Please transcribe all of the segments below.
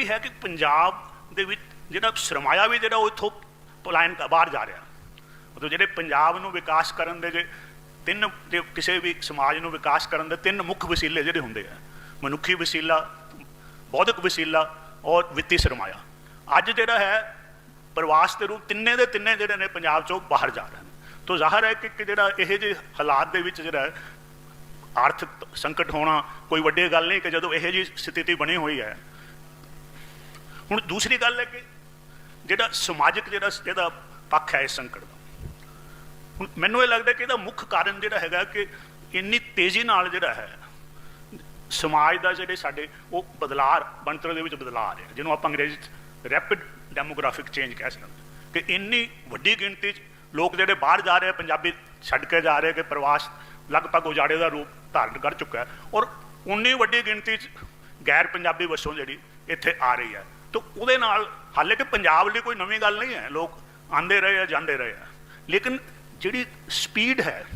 ਵੀ ਹੈ ਕਿ ਪੰਜਾਬ ਦੇ ਵਿੱਚ ਜਿਹੜਾ ਸਰਮਾਇਆ ਵੀ ਜਿਹੜਾ ਉਹ ਇੱਥੋਂ ਪਲਾਇਨ ਬਾਹਰ ਜਾ ਰਿਹਾ। ਮਤਲਬ ਜਿਹੜੇ ਪੰਜਾਬ ਨੂੰ ਵਿਕਾਸ ਕਰਨ ਦੇ ਜੇ ਤਿੰਨ ਜੇ ਕਿਸੇ ਵੀ ਸਮਾਜ ਨੂੰ ਵਿਕਾਸ ਕਰਨ ਦੇ ਤਿੰਨ ਮੁੱਖ ਵਸੀਲੇ ਜਿਹੜੇ ਹੁੰਦੇ ਆ। ਮਨੁੱਖੀ ਵਸੀਲਾ, ਬੌਧਿਕ ਵਸੀਲਾ ਔਰ ਵਿੱਤੀ ਸਰਮਾਇਆ। ਅੱਜ ਜਿਹੜਾ ਹੈ, ਪ੍ਰਵਾਸ ਦੇ ਰੂਪ ਤਿੰਨੇ ਦੇ ਤਿੰਨੇ ਜਿਹੜੇ ਨੇ ਪੰਜਾਬ ਚੋਂ ਬਾਹਰ ਜਾ ਰਹੇ ਨੇ। ਤੋਂ ਜ਼ਾਹਰ ਹੈ ਕਿ ਕਿ ਜਿਹੜਾ ਇਹ ਜਿਹੇ ਹਾਲਾਤ ਦੇ ਵਿੱਚ ਜਿਹੜਾ ਆਰਥਿਕ ਸੰਕਟ ਹੋਣਾ ਕੋਈ ਵੱਡੀ ਗੱਲ ਨਹੀਂ ਕਿ ਜਦੋਂ ਇਹੋ ਜਿਹੀ ਸਥਿਤੀ ਬਣੀ ਹੋਈ ਹੈ ਹੁਣ ਦੂਸਰੀ ਗੱਲ ਹੈ ਕਿ ਜਿਹੜਾ ਸਮਾਜਿਕ ਜਿਹੜਾ ਇਹਦਾ ਪੱਖ ਹੈ ਇਸ ਸੰਕਟ ਦਾ। ਹੁਣ ਮੈਨੂੰ ਇਹ ਲੱਗਦਾ ਕਿ ਇਹਦਾ ਮੁੱਖ ਕਾਰਨ ਜਿਹੜਾ ਹੈਗਾ ਕਿ ਇੰਨੀ ਤੇਜ਼ੀ ਨਾਲ ਜਿਹੜਾ ਹੈ ਸਮਾਜ ਦਾ ਜਿਹੜੇ ਸਾਡੇ ਉਹ ਬਦਲਾਅ ਬਣਤਰ ਦੇ ਵਿੱਚ ਬਦਲਾਅ ਆ ਰਿਹਾ ਜਿਹਨੂੰ ਆਪਾਂ ਅੰਗਰੇਜ਼ੀ ਚ ਰੈਪਿਡ ਡੈਮੋਗ੍ਰਾਫਿਕ ਚੇਂਜ ਕਹਿ ਸਕਦੇ ਕਿ ਇੰਨੀ ਵੱਡੀ ਗਿਣਤੀ ਚ ਲੋਕ ਜਿਹੜੇ ਬਾਹਰ ਜਾ ਰਹੇ ਆ, ਪੰਜਾਬੀ ਛੱਡ ਕੇ ਜਾ ਰਹੇ ਕਿ ਪ੍ਰਵਾਸ ਲਗਭਗ ਉਜਾੜੇ ਦਾ ਰੂਪ ਧਾਰਨ ਕਰ ਚੁੱਕਾ ਹੈ ਔਰ ਉਨੀ ਵੱਡੀ ਗਿਣਤੀ ਚ ਗੈਰ ਪੰਜਾਬੀ ਵਸੋਂ ਜਿਹੜੀ ਇੱਥੇ ਆ ਰਹੀ ਹੈ। ਤਾਂ ਉਹਦੇ ਨਾਲ ਹਾਲੇ ਕਿ ਪੰਜਾਬ ਲਈ ਕੋਈ ਨਵੀਂ ਗੱਲ ਨਹੀਂ ਹੈ, ਲੋਕ ਆਂਦੇ ਰਹੇ ਆ, ਜਾਂਦੇ ਰਹੇ ਆ। ਲੇਕਿਨ ਜਿਹੜੀ ਸਪੀਡ ਹੈ,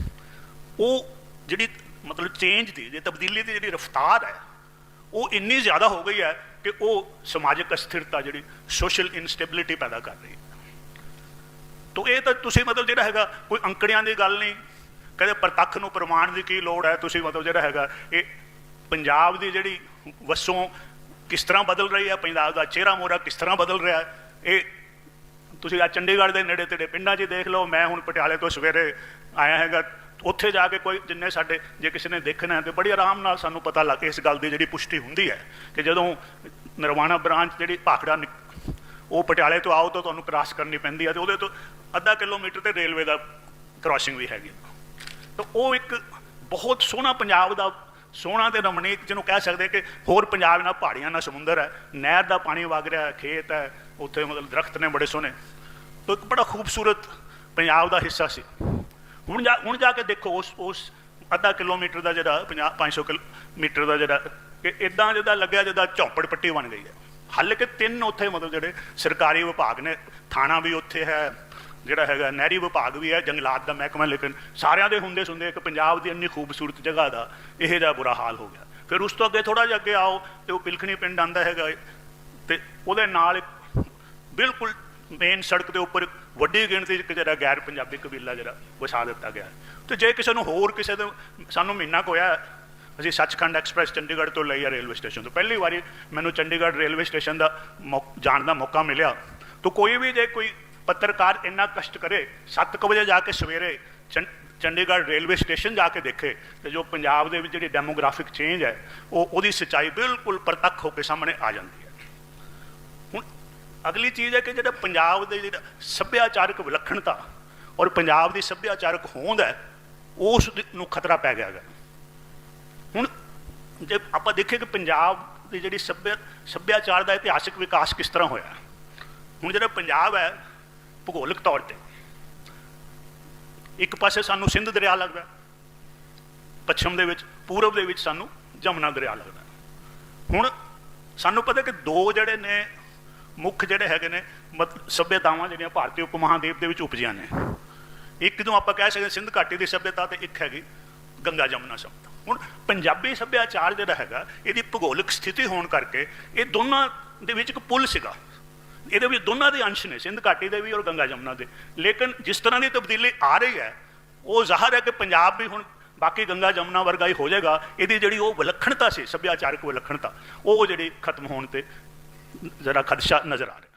ਉਹ ਜਿਹੜੀ ਮਤਲਬ ਚੇਂਜ ਦੀ ਜੇ ਤਬਦੀਲੀ ਦੀ ਜਿਹੜੀ ਰਫ਼ਤਾਰ ਹੈ, ਉਹ ਇੰਨੀ ਜ਼ਿਆਦਾ ਹੋ ਗਈ ਹੈ ਕਿ ਉਹ ਸਮਾਜਿਕ ਅਸਥਿਰਤਾ ਜਿਹੜੀ ਸੋਸ਼ਲ ਇਨਸਟੇਬਿਲਿਟੀ ਪੈਦਾ ਕਰ ਰਹੀ ਹੈ। ਤੋ ਇਹ ਤਾਂ ਤੁਸੀਂ ਮਤਲਬ ਜਿਹੜਾ ਹੈਗਾ, ਕੋਈ ਅੰਕੜਿਆਂ ਦੀ ਗੱਲ ਨਹੀਂ। ਕਦੇ ਪ੍ਰਤੱਖ ਨੂੰ ਪ੍ਰਮਾਣ ਦੀ ਕੀ ਲੋੜ ਹੈ? ਤੁਸੀਂ ਮਤਲਬ ਜਿਹੜਾ ਹੈਗਾ, ਇਹ ਪੰਜਾਬ ਦੀ ਜਿਹੜੀ ਵਸੋਂ ਕਿਸ ਤਰ੍ਹਾਂ ਬਦਲ ਰਹੀ ਹੈ? ਪੰਜਾਬ ਦਾ ਚਿਹਰਾ ਮੋਰਾ ਕਿਸ ਤਰ੍ਹਾਂ ਬਦਲ ਰਿਹਾ ਹੈ? ਇਹ ਤੁਸੀਂ ਆ ਚੰਡੀਗੜ੍ਹ ਦੇ ਨੇੜੇ ਤੇੜੇ ਪਿੰਡਾਂ 'ਚ ਦੇਖ ਲਓ। ਮੈਂ ਹੁਣ ਪਟਿਆਲੇ ਤੋਂ ਸਵੇਰੇ ਆਇਆ ਹੈਗਾ। ਉੱਥੇ ਜਾ ਕੇ ਕੋਈ ਜਿੰਨੇ ਸਾਡੇ, ਜੇ ਕਿਸੇ ਨੇ ਦੇਖਣਾ ਹੈ ਤੇ ਬੜੀ ਆਰਾਮ ਨਾਲ ਸਾਨੂੰ ਪਤਾ ਲੱਗ, ਇਸ ਗੱਲ ਦੀ ਜਿਹੜੀ ਪੁਸ਼ਟੀ ਹੁੰਦੀ ਹੈ ਕਿ ਜਦੋਂ ਨਰਵਾਣਾ ਬ੍ਰਾਂਚ ਜਿਹੜੀ ਭਾਖੜਾ ਨਿਕ- ਉਹ ਪਟਿਆਲੇ ਤੋਂ ਆਓ ਤਾਂ ਤੁਹਾਨੂੰ ਕ੍ਰਾਸ ਕਰਨੀ ਪੈਂਦੀ ਹੈ ਤੇ ਉਹਦੇ ਤੋਂ ਅੱਧਾ ਕਿਲੋਮੀਟਰ ਤੇ ਰੇਲਵੇ ਦਾ ਕ੍ਰਾਸਿੰਗ ਵੀ ਹੈਗੀ ਤਾਂ ਉਹ ਇੱਕ ਬਹੁਤ ਸੋਹਣਾ ਪੰਜਾਬ ਦਾ ਸੋਹਣਾ ਤੇ ਰਮਣੀਕ, ਜਿਹਨੂੰ ਕਹਿ ਸਕਦੇ ਕਿ ਹੋਰ ਪੰਜਾਬ ਨਾਲ ਪਹਾੜੀਆਂ ਨਾਲ ਸਮੁੰਦਰ ਹੈ, ਨਹਿਰ ਦਾ ਪਾਣੀ ਵਗ ਰਿਹਾ ਖੇਤ ਹੈ, ਉੱਥੇ ਮਤਲਬ ਦਰਖਤ ਨੇ ਬੜੇ ਸੋਹਣੇ। ਤਾਂ ਇੱਕ ਬੜਾ ਖੂਬਸੂਰਤ ਪੰਜਾਬ ਦਾ ਹਿੱਸਾ ਸੀ। ਹੁਣ ਜਾ ਹੁਣ ਜਾ ਕੇ ਦੇਖੋ ਉਸ ਉਸ ਅੱਧਾ ਕਿਲੋਮੀਟਰ ਦਾ ਜਿਹੜਾ 50 500 ਕਿਲੋਮੀਟਰ ਦਾ ਜਿਹੜਾ, ਕਿ ਇਦਾਂ ਜਿੱਦਾਂ ਲੱਗਿਆ ਜਿੱਦਾਂ ਝੌਂਪੜ ਪੱਟੀ ਬਣ ਗਈ ਹੈ। ਹਾਲੇ ਕਿ ਤਿੰਨ ਉੱਥੇ ਮਤਲਬ ਜਿਹੜੇ ਸਰਕਾਰੀ ਵਿਭਾਗ ਨੇ, ਥਾਣਾ ਵੀ ਉੱਥੇ ਹੈ ਜਿਹੜਾ ਹੈਗਾ, ਨਹਿਰੀ ਵਿਭਾਗ ਵੀ ਹੈ, ਜੰਗਲਾਤ ਦਾ ਮਹਿਕਮਾ, ਲੇਕਿਨ ਸਾਰਿਆਂ ਦੇ ਹੁੰਦੇ ਸੁਣਦੇ ਇੱਕ ਪੰਜਾਬ ਦੀ ਇੰਨੀ ਖੂਬਸੂਰਤ ਜਗ੍ਹਾ ਦਾ ਇਹ ਜਿਹਾ ਬੁਰਾ ਹਾਲ ਹੋ ਗਿਆ। ਫਿਰ ਉਸ ਤੋਂ ਅੱਗੇ ਥੋੜਾ ਜਿਹਾ ਅੱਗੇ ਆਓ ਤੇ ਉਹ ਪਿਲਖਣੀ ਪਿੰਡ ਆਂਦਾ ਹੈਗਾ ਤੇ ਉਹਦੇ ਨਾਲ ਇੱਕ ਬਿਲਕੁਲ ਮੇਨ ਸੜਕ ਦੇ ਉੱਪਰ ਵੱਡੀ ਗਿਣਤੀ 'ਚ ਇੱਕ ਜਿਹੜਾ ਗੈਰ ਪੰਜਾਬੀ ਕਬੀਲਾ ਜਿਹੜਾ ਵਸਾ ਦਿੱਤਾ ਗਿਆ ਤੇ ਜੇ ਕਿਸੇ ਨੂੰ ਹੋਰ ਕਿਸੇ ਦੇ ਸਾਨੂੰ ਮਹੀਨਾ ਕੁ ਹੋਇਆ, ਅਸੀਂ ਸੱਚਖੰਡ ਐਕਸਪ੍ਰੈਸ ਚੰਡੀਗੜ੍ਹ ਤੋਂ ਲਈ ਆ ਰੇਲਵੇ ਸਟੇਸ਼ਨ ਤੋਂ। ਪਹਿਲੀ ਵਾਰੀ ਮੈਨੂੰ ਚੰਡੀਗੜ੍ਹ ਰੇਲਵੇ ਸਟੇਸ਼ਨ ਦਾ ਮੌ- ਜਾਣ ਦਾ ਮੌਕਾ ਮਿਲਿਆ। ਤਾਂ ਕੋਈ ਵੀ ਜੇ ਕੋਈ ਪੱਤਰਕਾਰ ਇੰਨਾ ਕਸ਼ਟ ਕਰੇ 7 ਵਜੇ ਜਾ ਕੇ ਸਵੇਰੇ ਚੰ- ਚੰਡੀਗੜ੍ਹ ਰੇਲਵੇ ਸਟੇਸ਼ਨ ਜਾ ਕੇ ਦੇਖੇ, ਤੇ ਜੋ ਪੰਜਾਬ ਦੇ ਵਿੱਚ ਜਿਹੜੀ ਡੈਮੋਗ੍ਰਾਫਿਕ ਚੇਂਜ ਹੈ, ਉਹ ਉਹਦੀ ਸੱਚਾਈ ਬਿਲਕੁਲ ਪ੍ਰਤੱਖ ਹੋ ਕੇ ਸਾਹਮਣੇ ਆ ਜਾਂਦੀ ਹੈ। ਹੁਣ ਅਗਲੀ ਚੀਜ਼ ਹੈ ਕਿ ਜਿਹੜਾ ਪੰਜਾਬ ਦੇ ਜਿਹੜਾ ਸੱਭਿਆਚਾਰਕ ਵਿਲੱਖਣਤਾ ਔਰ ਪੰਜਾਬ ਦੀ ਸੱਭਿਆਚਾਰਕ ਹੋਂਦ ਹੈ, ਉਸ ਨੂੰ ਖਤਰਾ ਪੈ ਗਿਆ ਹੈ ਹੁਣ ਜੇ ਆਪਾਂ ਦੇਖੀਏ ਕਿ ਪੰਜਾਬ ਦੀ ਜਿਹੜੀ ਸੱਭਿਆ, ਸੱਭਿਆਚਾਰ ਦਾ ਇਤਿਹਾਸਿਕ ਵਿਕਾਸ ਕਿਸ ਤਰ੍ਹਾਂ ਹੋਇਆ, ਹੁਣ ਜਿਹੜਾ ਪੰਜਾਬ ਹੈ ਭੂਗੋਲਿਕ ਤੌਰ ਤੇ। ਇੱਕ ਪਾਸੇ ਸਾਨੂੰ ਸਿੰਧ ਦਰਿਆ ਲੱਗਦਾ ਪੱਛਮ ਦੇ ਵਿੱਚ, ਪੂਰਬ ਦੇ ਵਿੱਚ ਸਾਨੂੰ ਜਮਨਾ ਦਰਿਆ ਲੱਗਦਾ ਹੁਣ ਸਾਨੂੰ ਪਤਾ ਕਿ ਦੋ ਜਿਹੜੇ ਨੇ, ਮੁੱਖ ਜਿਹੜੇ ਹੈਗੇ ਨੇ, ਮਤ- ਸੱਭਿਅਤਾਵਾਂ ਜਿਹੜੀਆਂ ਭਾਰਤੀ ਉਪ ਮਹਾਦੀਪ ਦੇ ਵਿੱਚ ਉਪਜੀਆਂ ਨੇ। ਇੱਕ ਨੂੰ ਆਪਾਂ ਕਹਿ ਸਕਦੇ ਹਾਂ ਸਿੰਧ ਘਾਟੀ ਦੀ ਸੱਭਿਅਤਾ ਤੇ ਇੱਕ ਹੈਗੀ ਗੰਗਾ ਜਮਨਾ ਸੱਭਿਅਤਾ। ਹੁਣ ਪੰਜਾਬੀ ਸੱਭਿਆਚਾਰ ਜਿਹੜਾ ਹੈਗਾ, ਇਹਦੀ ਭੂਗੋਲਿਕ ਸਥਿਤੀ ਹੋਣ ਕਰਕੇ ਇਹ ਦੋਨਾਂ ਦੇ ਵਿੱਚ ਇੱਕ ਪੁਲ ਸੀਗਾ। ਇਹਦੇ ਵਿੱਚ ਦੋਨਾਂ ਦੇ ਅੰਸ਼ ਨੇ, ਸਿੰਧ ਘਾਟੀ ਦੇ ਵੀ ਔਰ ਗੰਗਾ ਜਮਨਾ ਦੇ। ਲੇਕਿਨ ਜਿਸ ਤਰ੍ਹਾਂ ਦੀ ਤਬਦੀਲੀ ਆ ਰਹੀ ਹੈ, ਉਹ ਜ਼ਾਹਰ ਹੈ ਕਿ ਪੰਜਾਬ ਵੀ ਹੁਣ ਬਾਕੀ ਗੰਗਾ ਜਮਨਾ ਵਰਗਾ ਹੀ ਹੋ ਜਾਏਗਾ। ਇਹਦੀ ਜਿਹੜੀ ਉਹ ਵਿਲੱਖਣਤਾ ਸੀ, ਸੱਭਿਆਚਾਰਕ ਵਿਲੱਖਣਤਾ, ਉਹ ਜਿਹੜੀ ਖਤਮ ਹੋਣ ਤੇ ਜ਼ਰਾ ਖਦਸ਼ਾ ਨਜ਼ਰ ਆ ਰਿਹਾ